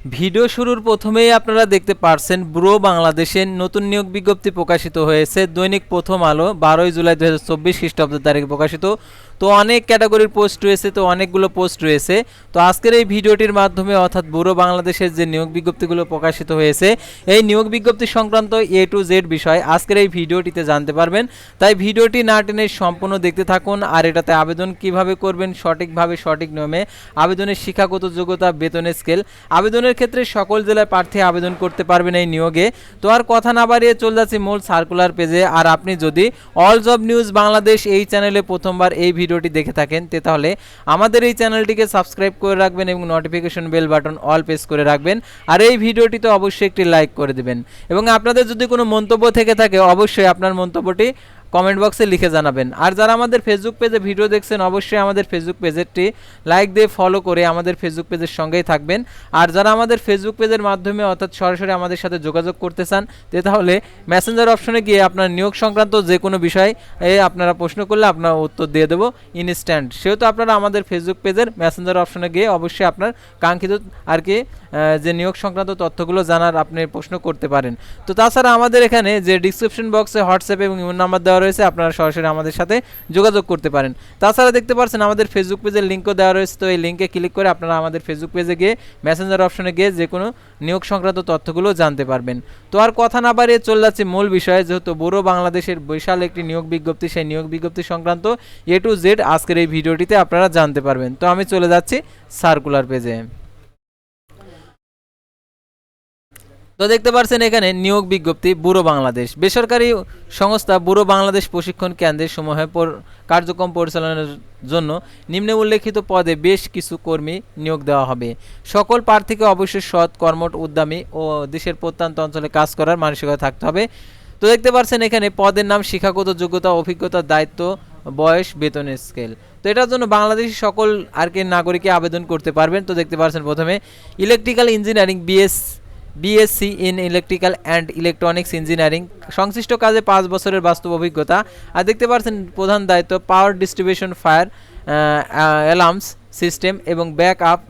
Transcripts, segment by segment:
Video শুরুর প্রথমেই আপনারা দেখতে পারছেন ব্রো বাংলাদেশের নতুন নিয়োগ বিজ্ঞপ্তি প্রকাশিত হয়েছে। দৈনিক প্রথম আলো বারোই জুলাই দু হাজার চব্বিশ খ্রিস্টাব্দের তারিখে প্রকাশিত। তো অনেক ক্যাটাগরির পোস্ট রয়েছে, তো অনেকগুলো পোস্ট রয়েছে। তো আজকের এই ভিডিওটির মাধ্যমে অর্থাৎ ব্যুরো বাংলাদেশের যে নিয়োগ বিজ্ঞপ্তিগুলো প্রকাশিত হয়েছে, এই নিয়োগ বিজ্ঞপ্তি সংক্রান্ত এ টু জেড বিষয় আজকের এই ভিডিওটিতে জানতে পারবেন। তাই ভিডিওটি না টেনে সম্পূর্ণ দেখতে থাকুন আর এটাতে আবেদন কীভাবে করবেন, সঠিকভাবে, সঠিক নিয়মে, আবেদনের শিক্ষাগত যোগ্যতা, বেতনের স্কেল আবেদনের ক্ষেত্রে সকল জেলায় প্রার্থী আবেদন করতে পারবেন এই নিয়োগে। তো আর কথা না বাড়িয়ে চলে যাচ্ছি মূল সার্কুলার পেজে আর আপনি যদি অল জব নিউজ বাংলাদেশ এই চ্যানেলে প্রথমবার এই ভিডিওটি দেখে থাকেন, তে তাহলে আমাদের এই চ্যানেলটিকে সাবস্ক্রাইব করে রাখবেন এবং notification bell button all press করে রাখবেন। আর এই ভিডিওটি তো অবশ্যই একটি লাইক করে দেবেন। এবং আপনাদের যদি কোনো মন্তব্য থেকে থাকে, অবশ্যই আপনার মন্তব্যটি কমেন্ট বক্সে লিখে জানাবেন। আর যারা আমাদের ফেসবুক পেজে ভিডিও দেখছেন, অবশ্যই আমাদের ফেসবুক পেজেরটি লাইক দিয়ে ফলো করে আমাদের ফেসবুক পেজের সঙ্গেই থাকবেন। আর যারা আমাদের ফেসবুক পেজের মাধ্যমে অর্থাৎ সরাসরি আমাদের সাথে যোগাযোগ করতে চান, তে তাহলে মেসেঞ্জার অপশনে গিয়ে আপনার নিয়োগ সংক্রান্ত যে কোনো বিষয় আপনারা প্রশ্ন করলে আপনার উত্তর দিয়ে দেবো ইনস্ট্যান্ট সেহেতু আপনারা আমাদের ফেসবুক পেজের মেসেঞ্জার অপশনে গিয়ে অবশ্যই আপনার কাঙ্ক্ষিত আর কি যে নিয়োগ সংক্রান্ত তথ্যগুলো জানার আপনি প্রশ্ন করতে পারেন। তো তাছাড়া আমাদের এখানে যে ডিসক্রিপশন বক্সে হোয়াটসঅ্যাপ এবং ইমেল নাম্বার দেওয়া রয়েছে, আপনারা সরাসরি আমাদের সাথে যোগাযোগ করতে পারেন। তাছাড়া দেখতে পাচ্ছেন আমাদের ফেসবুক পেজের লিঙ্কও দেওয়া রয়েছে, তো এই লিঙ্কে ক্লিক করে আপনারা আমাদের ফেসবুক পেজে গিয়ে মেসেঞ্জার অপশনে গিয়ে যে কোনো নিয়োগ সংক্রান্ত তথ্যগুলো জানতে পারবেন। তো আর কথা না বাড়িয়ে চলে যাচ্ছে মূল বিষয়ে, যেহেতু বড় বাংলাদেশের বিশাল একটি নিয়োগ বিজ্ঞপ্তি, সেই নিয়োগ বিজ্ঞপ্তি সংক্রান্ত এ টু জেড আজকের এই ভিডিওটিতে আপনারা জানতে পারবেন। তো আমি চলে যাচ্ছি সার্কুলার পেজে তো দেখতে পাচ্ছেন এখানে নিয়োগ বিজ্ঞপ্তি, ব্যুরো বাংলাদেশ। বেসরকারি সংস্থা ব্যুরো বাংলাদেশ প্রশিক্ষণ কেন্দ্রের সমূহে কার্যক্রম পরিচালনার জন্য নিম্নে উল্লেখিত পদে বেশ কিছু কর্মী নিয়োগ দেওয়া হবে। সকল প্রার্থীকে অবশ্যই সৎ কর্মট উদ্যমী ও দেশের প্রত্যন্ত অঞ্চলে কাজ করার মানসিকতা থাকতে হবে। তো দেখতে পাচ্ছেন এখানে পদের নাম, শিক্ষাগত যোগ্যতা, অভিজ্ঞতা, দায়িত্ব, বয়স বেতনের স্কেল। তো এটার জন্য বাংলাদেশি সকল আর কি নাগরিকে আবেদন করতে পারবেন। তো দেখতে পাচ্ছেন প্রথমে, electrical engineering, BS BSc in electrical and electronics engineering সংশ্লিষ্ট কাজে পাঁচ বছরের বাস্তব অভিজ্ঞতা। আর দেখতে পাচ্ছেন প্রধান দায়িত্ব power distribution fire alarms system এবং ব্যাক আপ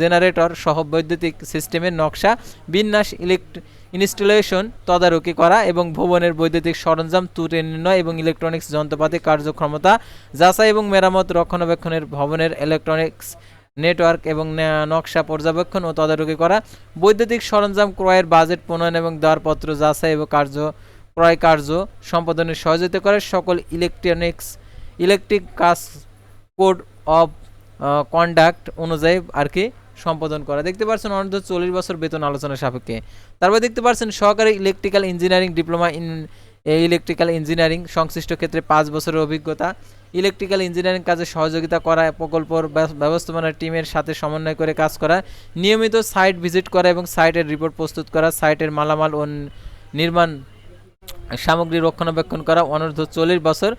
জেনারেটর সহ বৈদ্যুতিক সিস্টেমের নকশা, বিন্যাস ইলেকট্র ইনস্টলেশন তদারকি করা এবং ভবনের বৈদ্যুতিক সরঞ্জাম ত্রুটি নির্ণয় এবং ইলেকট্রনিক্স যন্ত্রপাতি কার্যক্ষমতা যাচাই এবং মেরামত রক্ষণাবেক্ষণের ভবনের ইলেকট্রনিক্স নেটওয়ার্ক এবং নকশা পর্যবেক্ষণ ও তদারকি করা, বৈদ্যুতিক সরঞ্জাম ক্রয়ের বাজেট প্রণয়ন এবং দরপত্র যাচাই এবং কার্য, ক্রয় কার্য সম্পাদনের সহযোগিতা করে সকল ইলেকট্রনিক্স, ইলেকট্রিক কাজ কোড অফ কন্ডাক্ট অনুযায়ী আর কি সম্পাদন করা। দেখতে পাচ্ছেন অনূর্ধ্ব চল্লিশ বছর বেতন আলোচনা সাপেক্ষে। তারপর দেখতে পাচ্ছেন সহকারী electrical engineering, diploma in electrical engineering, সংশ্লিষ্ট ক্ষেত্রে পাঁচ বছরের অভিজ্ঞতা ইলেকট্রিক্যাল ইঞ্জিনিয়ারিং কাজে সহযোগিতা করা, প্রকল্পর ব্যব- ব্যবস্থাপনার টিমের সাথে সমন্বয় করে কাজ করা, নিয়মিত সাইট ভিজিট করা এবং সাইটের রিপোর্ট প্রস্তুত করা, সাইটের মালামাল ও নির্মাণ সামগ্রী রক্ষণাবেক্ষণ করা, অনূর্ধ্ব চল্লিশ বছর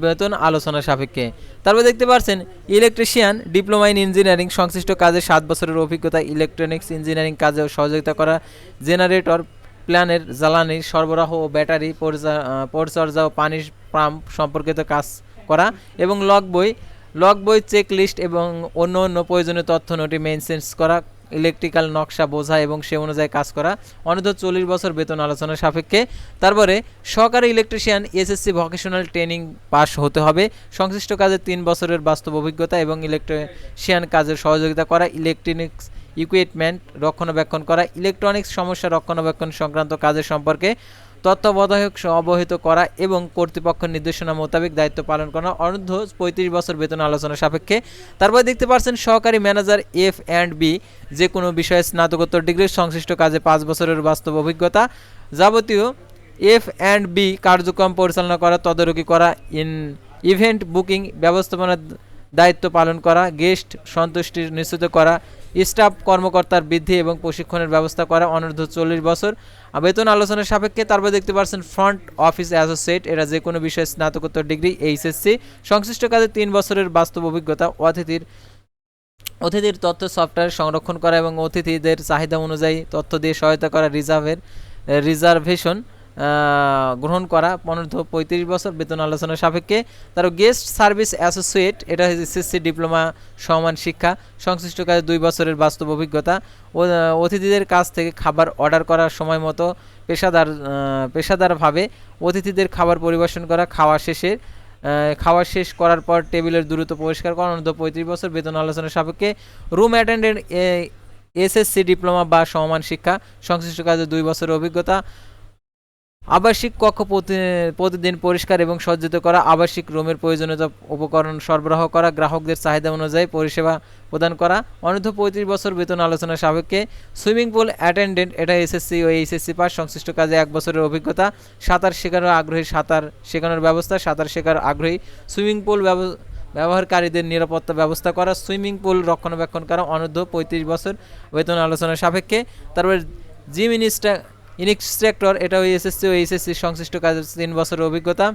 বেতন আলোচনা সাপেক্ষে। তারপর দেখতে পাচ্ছেন ইলেকট্রিশিয়ান, ডিপ্লোমা ইন ইঞ্জিনিয়ারিং, সংশ্লিষ্ট কাজে সাত বছরের অভিজ্ঞতা, ইলেকট্রনিক্স ইঞ্জিনিয়ারিং কাজে সহযোগিতা করা, জেনারেটর প্ল্যানের জ্বালানি সরবরাহ ও ব্যাটারি পরিচা- পরিচর্যা ও পানির পাম্প সম্পর্কিত কাজ করা এবং লগ বই লগ বই চেক লিস্ট এবং অন্য অন্য প্রয়োজনীয় তথ্য নোটি মেনশেন্স করা ইলেকট্রিক্যাল নকশা বোঝা এবং সে অনুযায়ী কাজ করা, অনূর্ধ্ব চল্লিশ বছর বেতন আলোচনা সাপেক্ষে। তারপরে, সহকারী electrician SSC vocational training pass হতে হবে। সংশ্লিষ্ট কাজে তিন বছরের বাস্তব অভিজ্ঞতা এবং ইলেকট্রিশিয়ান কাজের সহযোগিতা করা ইলেকট্রনিক্স ইকুইপমেন্ট রক্ষণাবেক্ষণ করা ইলেকট্রনিক্স সমস্যা রক্ষণাবেক্ষণ সংক্রান্ত কাজের সম্পর্কে তত্ত্বাবধায়ক অবহিত করা এবং কর্তৃপক্ষ নির্দেশনা মোতাবেক দায়িত্ব পালন করা অনূর্ধ্ব পঁয়ত্রিশ বছর বেতন আলোচনা সাপেক্ষে। তারপর দেখতে পাচ্ছেন সহকারী ম্যানেজার এফ অ্যান্ড বি, যে কোনো বিষয়ে স্নাতকোত্তর ডিগ্রি সংশ্লিষ্ট কাজে পাঁচ বছরের বাস্তব অভিজ্ঞতা। যাবতীয় এফ অ্যান্ড বি কার্যক্রম পরিচালনা করা, তদারকি করা, ইন ইভেন্ট বুকিং, ব্যবস্থাপনার দায়িত্ব পালন করা, গেস্ট সন্তুষ্টি নিশ্চিত করা, স্টাফ কর্মকর্তার বৃদ্ধি এবং প্রশিক্ষণের ব্যবস্থা করা, অনূর্ধ্ব চল্লিশ বছর। বেতন আলোচনার সাপেক্ষে তারপর দেখতে পাচ্ছেন ফ্রন্ট অফিস অ্যাসোসিয়েট এরা যে কোনো বিষয়ে স্নাতকোত্তর ডিগ্রি এইচএসসি সংশ্লিষ্ট কাজে তিন বছরের বাস্তব অভিজ্ঞতা, অতিথির অতিথির তথ্য সফটওয়্যার সংরক্ষণ করা এবং অতিথিদের চাহিদা অনুযায়ী তথ্য দিয়ে সহায়তা করা রিজার্ভের রিজার্ভেশন গ্রহণ করা অনূর্ধ্ব পঁয়ত্রিশ বছর বেতন আলোচনা সাপেক্ষে। তারও গেস্ট সার্ভিস অ্যাসোসিয়েট এটা এসএসসি ডিপ্লোমা সমান শিক্ষা সংশ্লিষ্ট কাজে দুই বছরের বাস্তব অভিজ্ঞতা। ও অতিথিদের কাছ থেকে খাবার অর্ডার করার সময় মতো পেশাদার পেশাদারভাবে অতিথিদের খাবার পরিবেশন করা খাওয়া শেষে আহ, খাওয়া শেষ করার পর টেবিলের দ্রুত পরিষ্কার করা অনূর্ধ্ব পঁয়ত্রিশ বছর বেতন আলোচনা সাপেক্ষে। রুম অ্যাটেন্ডেন্ট এসএসসি ডিপ্লোমা বা সমমান শিক্ষা সংশ্লিষ্ট কাজে দুই বছরের অভিজ্ঞতা। আবাসিক কক্ষ প্রতি- প্রতিদিন পরিষ্কার এবং সজ্জিত করা, আবাসিক রুমের প্রয়োজনীয়তা উপকরণ সরবরাহ করা, গ্রাহকদের চাহিদা অনুযায়ী পরিষেবা প্রদান করা, অনূর্ধ্ব পঁয়ত্রিশ বছর বেতন আলোচনা সাপেক্ষে সুইমিং পুল অ্যাটেন্ডেন্ট, এটা এসএসসি ও এইচএসসি পাস, সংশ্লিষ্ট কাজে এক বছরের অভিজ্ঞতা, সাঁতার শেখানোর আগ্রহী, সাঁতার শেখানোর ব্যবস্থা, সাঁতার শেখার আগ্রহী, সুইমিং পুল ব্যব- ব্যবহারকারীদের নিরাপত্তা ব্যবস্থা করা, সুইমিং পুল রক্ষণাবেক্ষণ করা, অনূর্ধ্ব পঁয়ত্রিশ বছর বেতন আলোচনা সাপেক্ষে, তারপর জিম ইনস্টা ইনস্ট্রাক্টর এটা ওই এসএসসি ও এইচএসসি সংশ্লিষ্ট কাজের তিন বছরের অভিজ্ঞতা।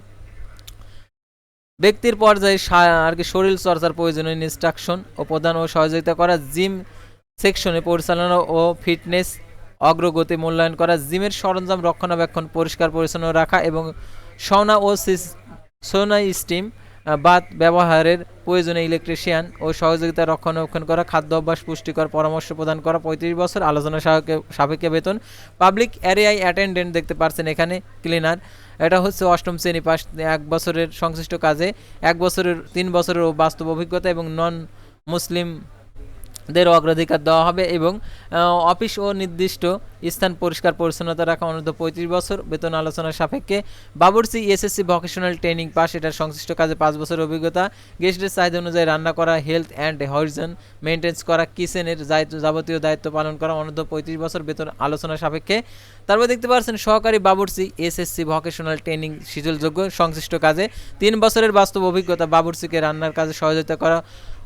ব্যক্তির পর্যায়ে আর কি শরীর চর্চার প্রয়োজনীয় ইনস্ট্রাকশন ও প্রদান ও সহযোগিতা করা জিম সেকশনে পরিচালনা ও ফিটনেস অগ্রগতি মূল্যায়ন করা জিমের সরঞ্জাম রক্ষণাবেক্ষণ, পরিষ্কার পরিচ্ছন্ন রাখা এবং সোনা ও সোনা স্টিম বাত ব্যবহারের প্রয়োজনে ইলেকট্রিশিয়ান ও সহযোগিতা রক্ষণাবেক্ষণ করা, খাদ্য অভ্যাস পুষ্টিকর পরামর্শ প্রদান করা, পঁয়ত্রিশ বছর আলোচনা সাপেক্ষে- বেতন, পাবলিক এরিয়ায় অ্যাটেন্ডেন্ট দেখতে পারছেন এখানে ক্লিনার। এটা হচ্ছে অষ্টম শ্রেণি পাস এক বছরের সংশ্লিষ্ট কাজে, এক বছরের, তিন বছরের বাস্তব অভিজ্ঞতা এবং নন মুসলিম দের অগ্রাধিকার দেওয়া হবে এবং অফিস ও নির্দিষ্ট স্থান পরিষ্কার পরিচ্ছন্নতা রাখা অনূর্ধ্ব পঁয়ত্রিশ বছর। বেতন আলোচনার সাপেক্ষে বাবুরসি এসএসসি ভোকেশনাল ট্রেনিং পাস। এটার সংশ্লিষ্ট কাজে পাঁচ বছর অভিজ্ঞতা। গেস্টের চাহিদা অনুযায়ী রান্না করা, হেলথ অ্যান্ড হরিজন মেনটেন্স করা, কিচেনের যাবতীয় দায়িত্ব পালন করা অনূর্ধ্ব পঁয়ত্রিশ বছর। বেতন আলোচনা সাপেক্ষে তারপর দেখতে পাচ্ছেন সহকারী বাবুরসি এসএসসি ভোকেশনাল ট্রেনিং শিথিলযোগ্য সংশ্লিষ্ট কাজে। তিন বছরের বাস্তব অভিজ্ঞতা বাবুরসিকে রান্নার কাজে সহযোগিতা করা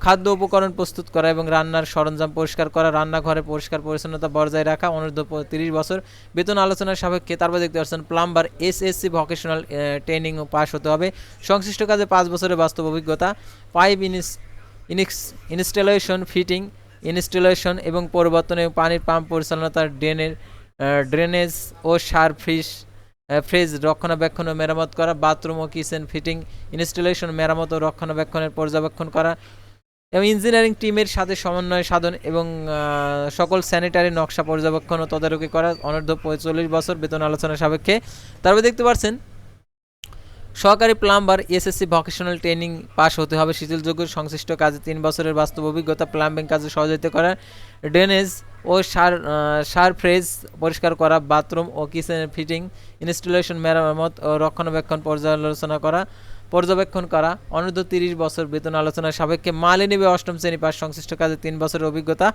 খাদ্য উপকরণ প্রস্তুত করা এবং রান্নার সরঞ্জাম পরিষ্কার করা, রান্নাঘরে পরিষ্কার পরিচ্ছন্নতা বজায় রাখা, অনূর্ধ্ব তিরিশ বছর। বেতন আলোচনার সাপেক্ষে তারপর দেখতে পাচ্ছেন plumber, SSC vocational training pass হতে হবে। সংশ্লিষ্ট কাজে পাঁচ বছরের বাস্তব অভিজ্ঞতা, পাইপ ইনিস ইনিক্স ইনস্টলেশন, ফিটিং, ইনস্টলেশন এবং পরিবর্তনে পানির পাম্প পরিচালনাতার ড্রেনের ড্রেনেজ ও সার ফ্রিজ ফ্রিজ রক্ষণাবেক্ষণ ও মেরামত করা, বাথরুম ও কিচেন ফিটিং, ইনস্টলেশন, মেরামত ও রক্ষণাবেক্ষণের পর্যবেক্ষণ করা এবং ইঞ্জিনিয়ারিং টিমের সাথে সমন্বয় সাধন এবং সকল স্যানিটারি নকশা পর্যবেক্ষণ ও তদারকি করা অনূর্ধ্ব পঁয়তাল্লিশ বছর বেতন আলোচনা সাপেক্ষে। তারপরে দেখতে পাচ্ছেন সহকারী plumber SSC vocational training pass হতে হবে। শিথিলযোগ্য সংশ্লিষ্ট কাজে তিন বছরের বাস্তব অভিজ্ঞতা প্লাম্বিং কাজে সহযোগিতা করা ড্রেনেজ ও সার সার ফ্রেজ পরিষ্কার করা বাথরুম ও কিচেন ফিটিং ইনস্টলেশন মেরামত ও রক্ষণাবেক্ষণ পর্যালোচনা করা পর্যবেক্ষণ করা, অনূর্ধ্ব তিরিশ বছর বেতন আলোচনার সাপেক্ষে মালে নেবে অষ্টম শ্রেণি পাশ সংশ্লিষ্ট কাজে তিন বছরের অভিজ্ঞতা,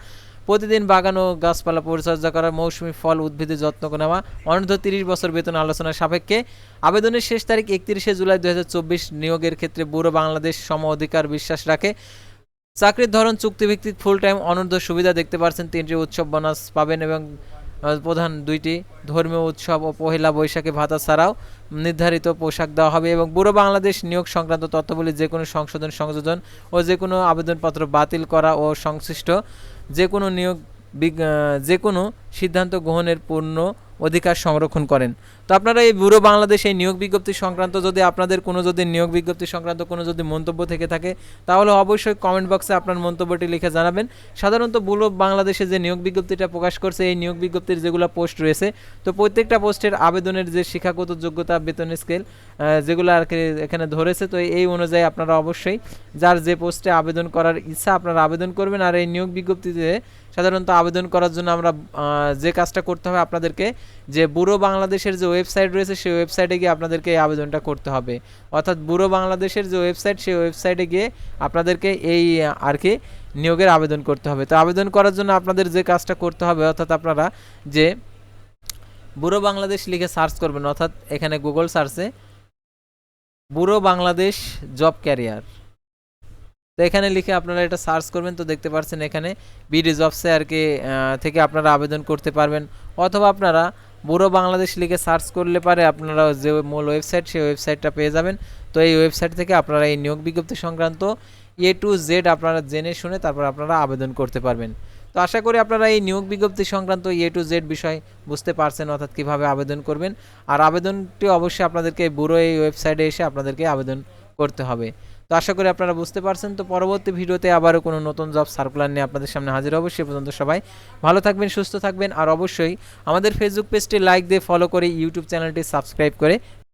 প্রতিদিন বাগান ও গাছপালা পরিচর্যা করা, মৌসুমি ফল উদ্ভিদের যত্ন নেওয়া, অনূর্ধ্ব তিরিশ বছর বেতন আলোচনার সাপেক্ষে আবেদনের শেষ তারিখ একত্রিশে জুলাই দুই হাজার চব্বিশ, নিয়োগের ক্ষেত্রে বুড়ো বাংলাদেশ সম অধিকার বিশ্বাস রাখে। চাকরির ধরন চুক্তিভিত্তিক ফুল টাইম অনূর্ধ্ব সুবিধা দেখতে পাচ্ছেন তিনটি উৎসব বোনাস পাবেন এবং প্রধান দুইটি ধর্মীয় উৎসব ও পহেলা বৈশাখী ভাতা ছাড়াও নির্ধারিত পোশাক দেওয়া হবে এবং বুড়ো বাংলাদেশ নিয়োগ সংক্রান্ত তথ্যগুলি যে কোনো সংশোধন, সংযোজন ও যে কোনো আবেদনপত্র বাতিল করা ও সংশ্লিষ্ট যে কোনো নিয়োগ যে কোনো সিদ্ধান্ত গ্রহণের পূর্ণ অধিকার সংরক্ষণ করেন। আপনারা এই ব্যুরো বাংলাদেশ এই নিয়োগ বিজ্ঞপ্তি সংক্রান্ত যদি আপনাদের কোনো যদি নিয়োগ বিজ্ঞপ্তি সংক্রান্ত কোনো যদি মন্তব্য থেকে থাকে, তাহলে অবশ্যই কমেন্ট বক্সে আপনার মন্তব্যটি লিখে জানাবেন। সাধারণত ব্যুরো বাংলাদেশে যে নিয়োগ বিজ্ঞপ্তিটা প্রকাশ করছে, এই নিয়োগ বিজ্ঞপ্তির যেগুলো পোস্ট রয়েছে, তো প্রত্যেকটা পোস্টের আবেদনের যে শিক্ষাগত যোগ্যতা, বেতন স্কেল যেগুলো আর কি এখানে ধরেছে, তো এই অনুযায়ী আপনারা অবশ্যই যার যে পোস্টে আবেদন করার ইচ্ছা আপনারা আবেদন করবেন। আর এই নিয়োগ বিজ্ঞপ্তিতে সাধারণত আবেদন করার জন্য আমরা যে কাজটা করতে হবে আপনাদেরকে, যে ব্যুরো বাংলাদেশের যে ওয়েবসাইট রয়েছে, সেই ওয়েবসাইটে গিয়ে আপনাদেরকে এই আবেদনটা করতে হবে। অর্থাৎ বুড়ো বাংলাদেশের যে ওয়েবসাইট সেই ওয়েবসাইটে গিয়ে আপনাদেরকে এই আর কি নিয়োগের আবেদন করতে হবে। তো আবেদন করার জন্য আপনাদের যে কাজটা করতে হবে, অর্থাৎ আপনারা যে বুড়ো বাংলাদেশ লিখে সার্চ করবেন, অর্থাৎ এখানে গুগল সার্চে বুড়ো বাংলাদেশ জব ক্যারিয়ার তো এখানে লিখে আপনারা এটা সার্চ করবেন, তো দেখতে পাচ্ছেন এখানে বিডি জবসে আর কি থেকে আপনারা আবেদন করতে পারবেন। অথবা আপনারা বুড়ো বাংলাদেশ লিখে সার্চ করলে পারে আপনারা যে মূল ওয়েবসাইট, সেই ওয়েবসাইটটা পেয়ে যাবেন। তো এই ওয়েবসাইট থেকে আপনারা এই নিয়োগ বিজ্ঞপ্তি সংক্রান্ত এ টু জেড আপনারা জেনে শুনে তারপর আপনারা আবেদন করতে পারবেন। তো আশা করি আপনারা এই নিয়োগ বিজ্ঞপ্তি সংক্রান্ত এ টু জেড বিষয় বুঝতে পারছেন অর্থাৎ কীভাবে আবেদন করবেন। আর আবেদনটি অবশ্যই আপনাদেরকে ব্যুরো এই ওয়েবসাইটে এসে আপনাদেরকে আবেদন করতে হবে। তো আশা করি আপনারা বুঝতে পারছেন। তো পরবর্তী ভিডিওতে আবারও কোনো নতুন জব সার্কুলার নিয়ে আপনাদের সামনে হাজির হব। সে পর্যন্ত সবাই ভালো থাকবেন, সুস্থ থাকবেন। আর অবশ্যই আমাদের ফেসবুক পেজটি লাইক দিয়ে ফলো করে ইউটিউব চ্যানেলটি সাবস্ক্রাইব করে